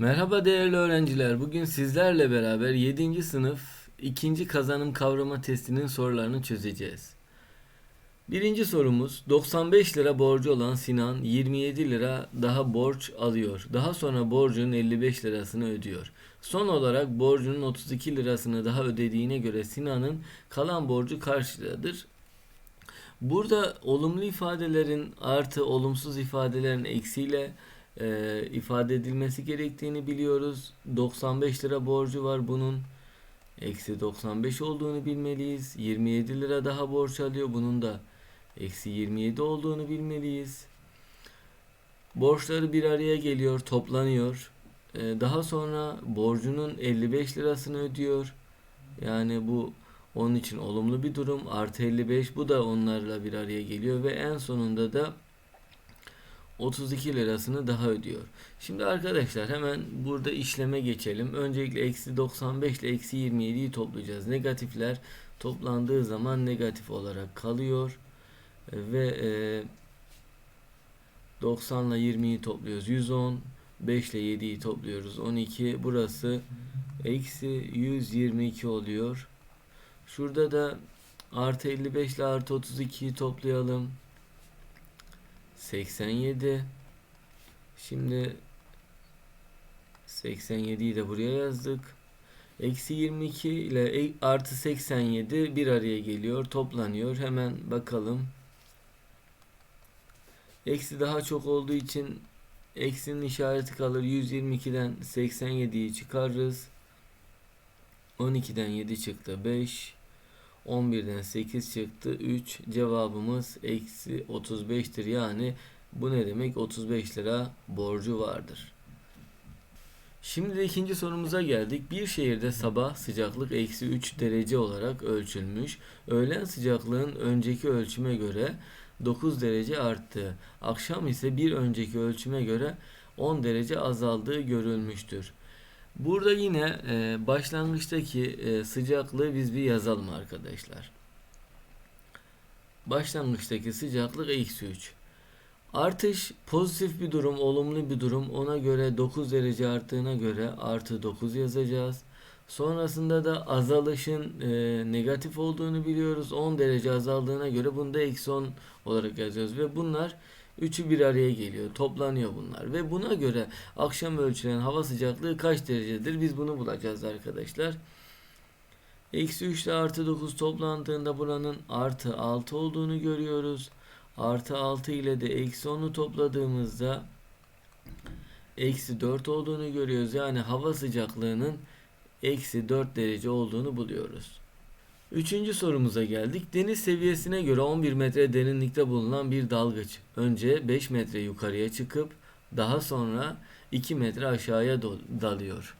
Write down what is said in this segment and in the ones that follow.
Merhaba değerli öğrenciler. Bugün sizlerle beraber 7. sınıf 2. kazanım kavrama testinin sorularını çözeceğiz. Birinci sorumuz 95 lira borcu olan Sinan 27 lira daha borç alıyor. Daha sonra borcunun 55 lirasını ödüyor. Son olarak borcunun 32 lirasını daha ödediğine göre Sinan'ın kalan borcu kaç? Burada olumlu ifadelerin artı olumsuz ifadelerin eksiyle e, ifade edilmesi gerektiğini biliyoruz. 95 lira borcu var bunun. Eksi 95 olduğunu bilmeliyiz. 27 lira daha borç alıyor. Bunun da eksi 27 olduğunu bilmeliyiz. Borçları bir araya geliyor, toplanıyor. E, daha sonra borcunun 55 lirasını ödüyor. Yani bu onun için olumlu bir durum. Artı 55 bu da onlarla bir araya geliyor ve en sonunda da 32 lirasını daha ödüyor. Şimdi arkadaşlar hemen burada işleme geçelim. Öncelikle eksi 95 ile eksi 27'yi toplayacağız. Negatifler toplandığı zaman negatif olarak kalıyor. Ve e, 90 ile 20'yi topluyoruz. 110. 5 ile 7'yi topluyoruz. 12. Burası eksi 122 oluyor. Şurada da artı 55 ile artı 32'yi toplayalım. 87. Şimdi 87'yi de buraya yazdık. Eksi 22 ile e- artı 87 bir araya geliyor, toplanıyor. Hemen bakalım. Eksi daha çok olduğu için eksinin işareti kalır. 122'den 87'yi çıkarırız. 12'den 7 çıktı 5. 11'den 8 çıktı 3. Cevabımız eksi 35'tir. Yani bu ne demek? 35 lira borcu vardır. Şimdi de ikinci sorumuza geldik. Bir şehirde sabah sıcaklık eksi 3 derece olarak ölçülmüş. Öğlen sıcaklığın önceki ölçüme göre 9 derece arttı. Akşam ise bir önceki ölçüme göre 10 derece azaldığı görülmüştür. Burada yine e, başlangıçtaki e, sıcaklığı biz bir yazalım arkadaşlar. Başlangıçtaki sıcaklık eksi 3. Artış pozitif bir durum, olumlu bir durum. Ona göre 9 derece arttığına göre artı 9 yazacağız. Sonrasında da azalışın e, negatif olduğunu biliyoruz. 10 derece azaldığına göre bunu da eksi 10 olarak yazıyoruz. Ve bunlar üçü bir araya geliyor. Toplanıyor bunlar. Ve buna göre akşam ölçülen hava sıcaklığı kaç derecedir? Biz bunu bulacağız arkadaşlar. Eksi 3 ile artı 9 toplandığında buranın artı 6 olduğunu görüyoruz. Artı 6 ile de eksi 10'u topladığımızda eksi 4 olduğunu görüyoruz. Yani hava sıcaklığının eksi 4 derece olduğunu buluyoruz. Üçüncü sorumuza geldik. Deniz seviyesine göre 11 metre derinlikte bulunan bir dalgıç önce 5 metre yukarıya çıkıp daha sonra 2 metre aşağıya dalıyor.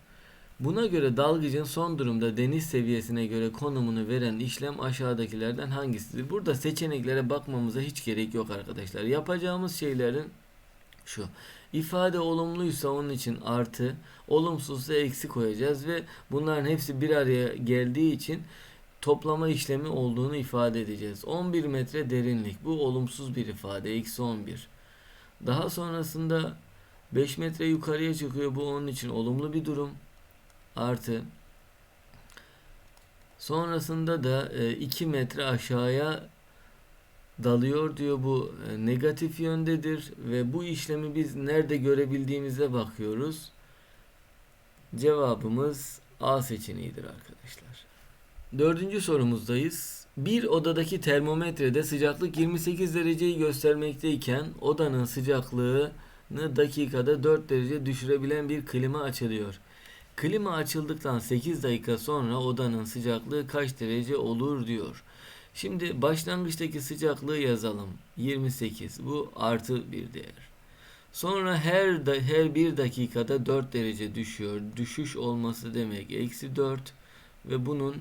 Buna göre dalgıcın son durumda deniz seviyesine göre konumunu veren işlem aşağıdakilerden hangisidir? Burada seçeneklere bakmamıza hiç gerek yok arkadaşlar. Yapacağımız şeylerin şu. İfade olumluysa onun için artı, olumsuzsa eksi koyacağız ve bunların hepsi bir araya geldiği için toplama işlemi olduğunu ifade edeceğiz. 11 metre derinlik. Bu olumsuz bir ifade. Eksi 11. Daha sonrasında 5 metre yukarıya çıkıyor. Bu onun için olumlu bir durum. Artı. Sonrasında da 2 metre aşağıya dalıyor diyor bu e, negatif yöndedir ve bu işlemi biz nerede görebildiğimize bakıyoruz. Cevabımız A seçeneğidir arkadaşlar. Dördüncü sorumuzdayız. Bir odadaki termometrede sıcaklık 28 dereceyi göstermekteyken odanın sıcaklığını dakikada 4 derece düşürebilen bir klima açılıyor. Klima açıldıktan 8 dakika sonra odanın sıcaklığı kaç derece olur diyor. Şimdi başlangıçtaki sıcaklığı yazalım. 28. Bu artı bir değer. Sonra her da, her bir dakikada 4 derece düşüyor. Düşüş olması demek eksi 4 ve bunun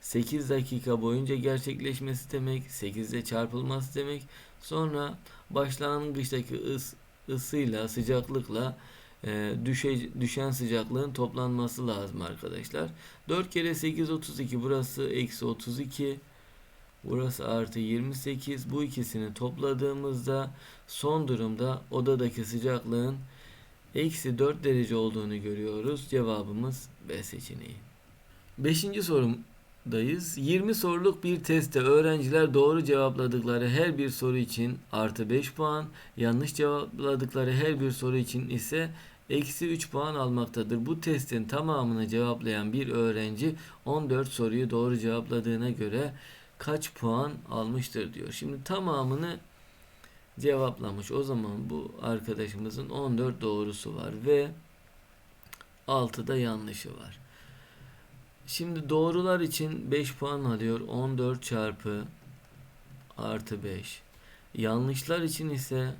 8 dakika boyunca gerçekleşmesi demek, 8 ile çarpılması demek. Sonra başlangıçtaki ıs, ısıyla, sıcaklıkla e, düşe, düşen sıcaklığın toplanması lazım arkadaşlar. 4 kere 8 32 burası eksi 32 burası artı 28 bu ikisini topladığımızda son durumda odadaki sıcaklığın eksi 4 derece olduğunu görüyoruz. Cevabımız B seçeneği. Beşinci sorumdayız. 20 soruluk bir testte öğrenciler doğru cevapladıkları her bir soru için artı 5 puan, yanlış cevapladıkları her bir soru için ise eksi 3 puan almaktadır. Bu testin tamamını cevaplayan bir öğrenci 14 soruyu doğru cevapladığına göre kaç puan almıştır diyor. Şimdi tamamını cevaplamış. O zaman bu arkadaşımızın 14 doğrusu var ve 6 da yanlışı var. Şimdi doğrular için 5 puan alıyor. 14 çarpı artı 5. Yanlışlar için ise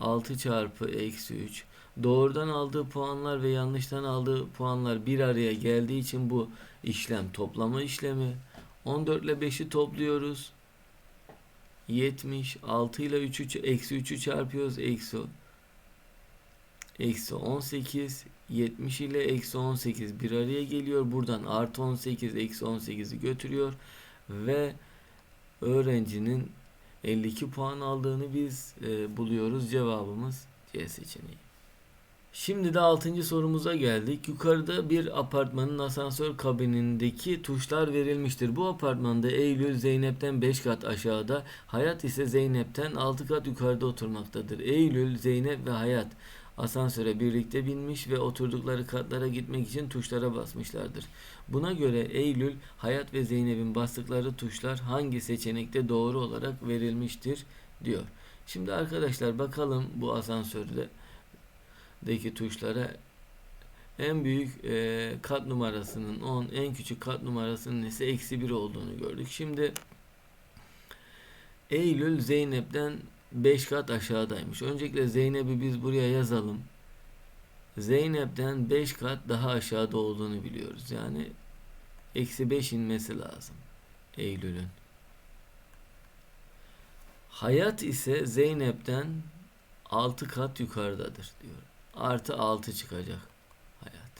6 çarpı eksi 3. Doğrudan aldığı puanlar ve yanlıştan aldığı puanlar bir araya geldiği için bu işlem toplama işlemi. 14 ile 5'i topluyoruz. 70. 6 ile 3'ü eksi 3'ü çarpıyoruz. Eksi eksi 18 70 ile eksi 18 bir araya geliyor. Buradan artı 18 eksi 18'i götürüyor ve öğrencinin 52 puan aldığını biz e, buluyoruz. Cevabımız C seçeneği. Şimdi de 6. sorumuza geldik. Yukarıda bir apartmanın asansör kabinindeki tuşlar verilmiştir. Bu apartmanda Eylül Zeynep'ten 5 kat aşağıda, Hayat ise Zeynep'ten 6 kat yukarıda oturmaktadır. Eylül, Zeynep ve Hayat asansöre birlikte binmiş ve oturdukları katlara gitmek için tuşlara basmışlardır. Buna göre Eylül, Hayat ve Zeynep'in bastıkları tuşlar hangi seçenekte doğru olarak verilmiştir diyor. Şimdi arkadaşlar bakalım bu asansörde tuşlara en büyük e, kat numarasının 10 en küçük kat numarasının ise eksi 1 olduğunu gördük. Şimdi Eylül Zeynep'ten 5 kat aşağıdaymış. Öncelikle Zeynep'i biz buraya yazalım. Zeynep'ten 5 kat daha aşağıda olduğunu biliyoruz. Yani eksi 5 inmesi lazım. Eylül'ün. Hayat ise Zeynep'ten 6 kat yukarıdadır diyor. Artı 6 çıkacak hayat.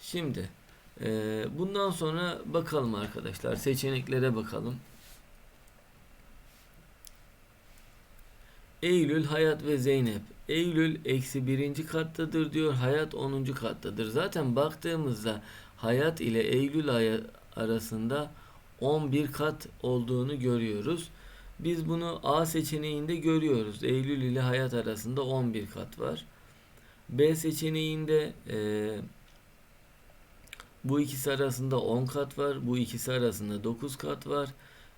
Şimdi bundan sonra bakalım arkadaşlar. Seçeneklere bakalım. Eylül, Hayat ve Zeynep. Eylül eksi birinci kattadır diyor. Hayat onuncu kattadır. Zaten baktığımızda Hayat ile Eylül arasında 11 kat olduğunu görüyoruz. Biz bunu A seçeneğinde görüyoruz. Eylül ile Hayat arasında 11 kat var. B seçeneğinde e, bu ikisi arasında 10 kat var. Bu ikisi arasında 9 kat var.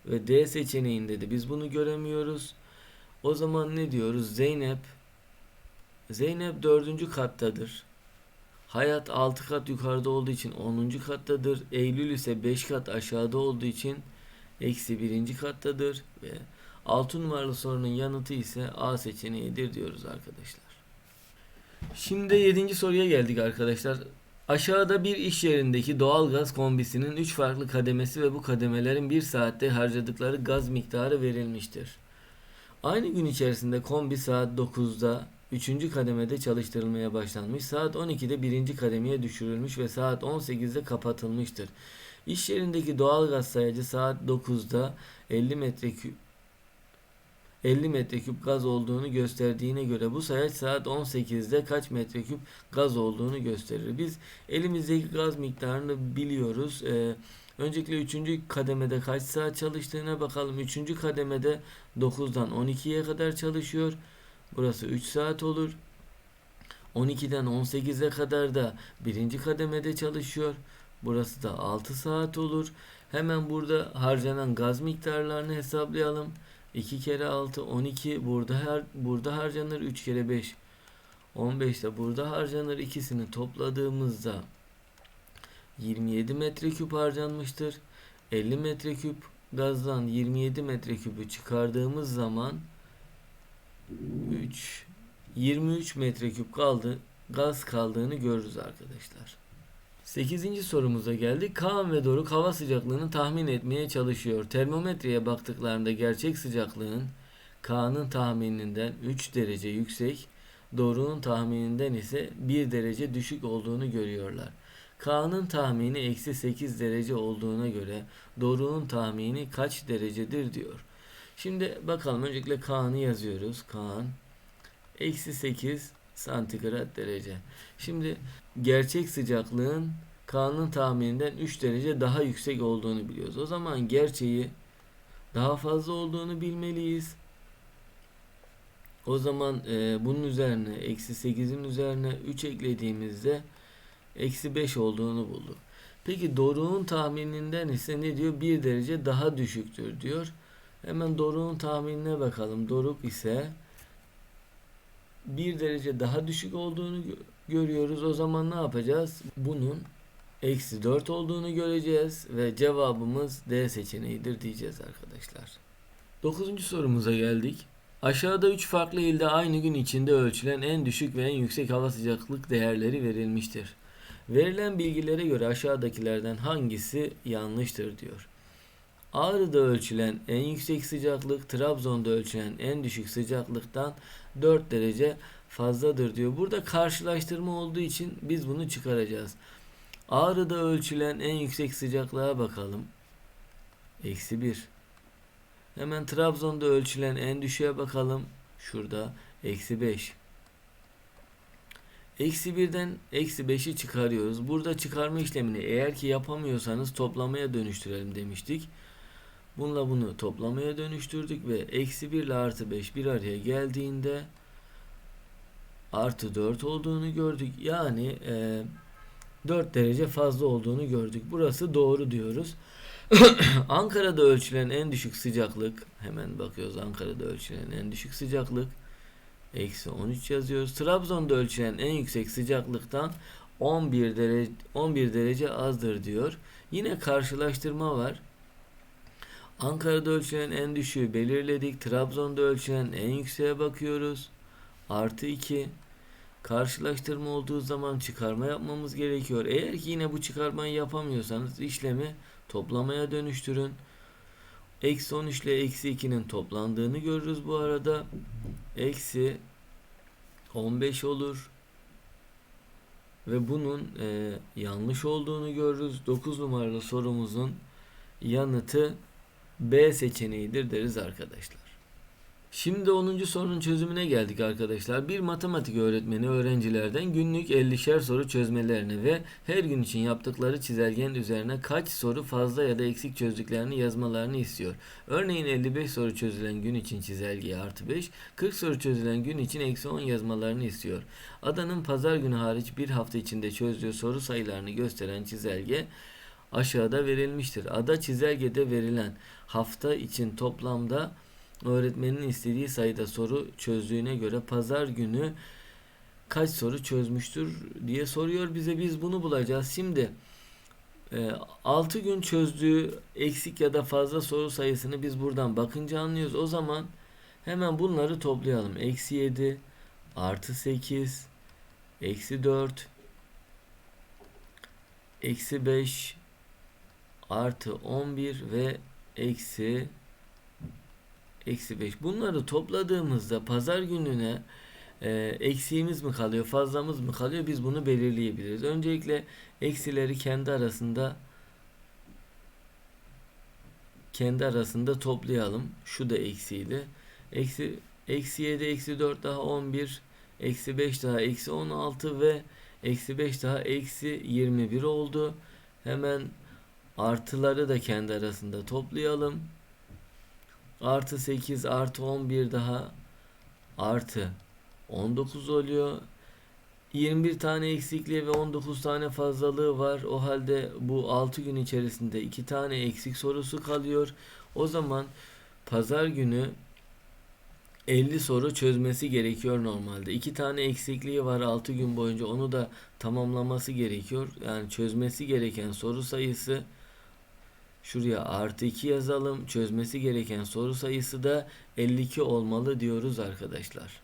Ve D seçeneğinde de biz bunu göremiyoruz. O zaman ne diyoruz? Zeynep Zeynep dördüncü kattadır. Hayat altı kat yukarıda olduğu için onuncu kattadır. Eylül ise beş kat aşağıda olduğu için eksi birinci kattadır. Ve altı numaralı sorunun yanıtı ise A seçeneğidir diyoruz arkadaşlar. Şimdi yedinci soruya geldik arkadaşlar. Aşağıda bir iş yerindeki doğalgaz kombisinin 3 farklı kademesi ve bu kademelerin 1 saatte harcadıkları gaz miktarı verilmiştir. Aynı gün içerisinde kombi saat 9'da 3. kademede çalıştırılmaya başlanmış. Saat 12'de 1. kademeye düşürülmüş ve saat 18'de kapatılmıştır. İş yerindeki doğalgaz sayacı saat 9'da 50 metreküp 50 metreküp gaz olduğunu gösterdiğine göre bu sayaç saat 18'de kaç metreküp gaz olduğunu gösterir. Biz elimizdeki gaz miktarını biliyoruz. Ee, Öncelikle 3. kademede kaç saat çalıştığına bakalım. 3. kademede 9'dan 12'ye kadar çalışıyor. Burası 3 saat olur. 12'den 18'e kadar da 1. kademede çalışıyor. Burası da 6 saat olur. Hemen burada harcanan gaz miktarlarını hesaplayalım. 2 kere 6 12 burada her burada harcanır 3 kere 5 15 de burada harcanır ikisini topladığımızda 27 metreküp harcanmıştır. 50 metreküp gazdan 27 metreküpü çıkardığımız zaman 3 23 metreküp kaldı gaz kaldığını görürüz arkadaşlar. 8. sorumuza geldik. Kaan ve Doruk hava sıcaklığını tahmin etmeye çalışıyor. Termometreye baktıklarında gerçek sıcaklığın Kaan'ın tahmininden 3 derece yüksek, Doruk'un tahmininden ise 1 derece düşük olduğunu görüyorlar. K'nın tahmini eksi 8 derece olduğuna göre Doruk'un tahmini kaç derecedir diyor. Şimdi bakalım öncelikle K'nı yazıyoruz. K'nın eksi 8 santigrat derece. Şimdi gerçek sıcaklığın K'nın tahmininden 3 derece daha yüksek olduğunu biliyoruz. O zaman gerçeği daha fazla olduğunu bilmeliyiz. O zaman e, bunun üzerine eksi 8'in üzerine 3 eklediğimizde eksi 5 olduğunu bulduk. Peki Doruk'un tahmininden ise ne diyor? 1 derece daha düşüktür diyor. Hemen Doruk'un tahminine bakalım. Doruk ise 1 derece daha düşük olduğunu gö- görüyoruz. O zaman ne yapacağız? Bunun eksi 4 olduğunu göreceğiz ve cevabımız D seçeneğidir diyeceğiz arkadaşlar. 9. sorumuza geldik. Aşağıda 3 farklı ilde aynı gün içinde ölçülen en düşük ve en yüksek hava sıcaklık değerleri verilmiştir. Verilen bilgilere göre aşağıdakilerden hangisi yanlıştır diyor. Ağrı'da ölçülen en yüksek sıcaklık Trabzon'da ölçülen en düşük sıcaklıktan 4 derece fazladır diyor. Burada karşılaştırma olduğu için biz bunu çıkaracağız. Ağrı'da ölçülen en yüksek sıcaklığa bakalım. Eksi 1. Hemen Trabzon'da ölçülen en düşüğe bakalım. Şurada eksi 5. Eksi 1'den eksi 5'i çıkarıyoruz. Burada çıkarma işlemini eğer ki yapamıyorsanız toplamaya dönüştürelim demiştik. Bununla bunu toplamaya dönüştürdük ve eksi 1 ile artı 5 bir araya geldiğinde artı 4 olduğunu gördük. Yani e, 4 derece fazla olduğunu gördük. Burası doğru diyoruz. Ankara'da ölçülen en düşük sıcaklık hemen bakıyoruz Ankara'da ölçülen en düşük sıcaklık eksi 13 yazıyoruz. Trabzon'da ölçülen en yüksek sıcaklıktan 11 derece 11 derece azdır diyor. Yine karşılaştırma var. Ankara'da ölçülen en düşüğü belirledik. Trabzon'da ölçülen en yükseğe bakıyoruz. Artı 2. Karşılaştırma olduğu zaman çıkarma yapmamız gerekiyor. Eğer ki yine bu çıkarmayı yapamıyorsanız işlemi toplamaya dönüştürün. Eksi 13 ile eksi 2'nin toplandığını görürüz bu arada. Eksi 15 olur. Ve bunun e, yanlış olduğunu görürüz. 9 numaralı sorumuzun yanıtı B seçeneğidir deriz arkadaşlar. Şimdi 10. sorunun çözümüne geldik arkadaşlar. Bir matematik öğretmeni öğrencilerden günlük 50'şer soru çözmelerini ve her gün için yaptıkları çizelgenin üzerine kaç soru fazla ya da eksik çözdüklerini yazmalarını istiyor. Örneğin 55 soru çözülen gün için çizelgeye artı 5, 40 soru çözülen gün için eksi 10 yazmalarını istiyor. Adanın pazar günü hariç bir hafta içinde çözdüğü soru sayılarını gösteren çizelge aşağıda verilmiştir. Ada çizelgede verilen hafta için toplamda öğretmenin istediği sayıda soru çözdüğüne göre pazar günü kaç soru çözmüştür diye soruyor bize. Biz bunu bulacağız. Şimdi 6 gün çözdüğü eksik ya da fazla soru sayısını biz buradan bakınca anlıyoruz. O zaman hemen bunları toplayalım. Eksi 7 artı 8 eksi 4 eksi 5 artı 11 ve eksi eksi 5. Bunları topladığımızda pazar gününe e, eksiğimiz mi kalıyor, fazlamız mı kalıyor? Biz bunu belirleyebiliriz. Öncelikle eksileri kendi arasında kendi arasında toplayalım. Şu da eksiydi. Eksi, eksi 7, eksi 4 daha 11, eksi 5 daha eksi 16 ve eksi 5 daha eksi 21 oldu. Hemen artıları da kendi arasında toplayalım. Artı 8 artı 11 daha artı 19 oluyor. 21 tane eksikliği ve 19 tane fazlalığı var. O halde bu 6 gün içerisinde 2 tane eksik sorusu kalıyor. O zaman pazar günü 50 soru çözmesi gerekiyor normalde. 2 tane eksikliği var 6 gün boyunca onu da tamamlaması gerekiyor. Yani çözmesi gereken soru sayısı Şuraya artı 2 yazalım. Çözmesi gereken soru sayısı da 52 olmalı diyoruz arkadaşlar.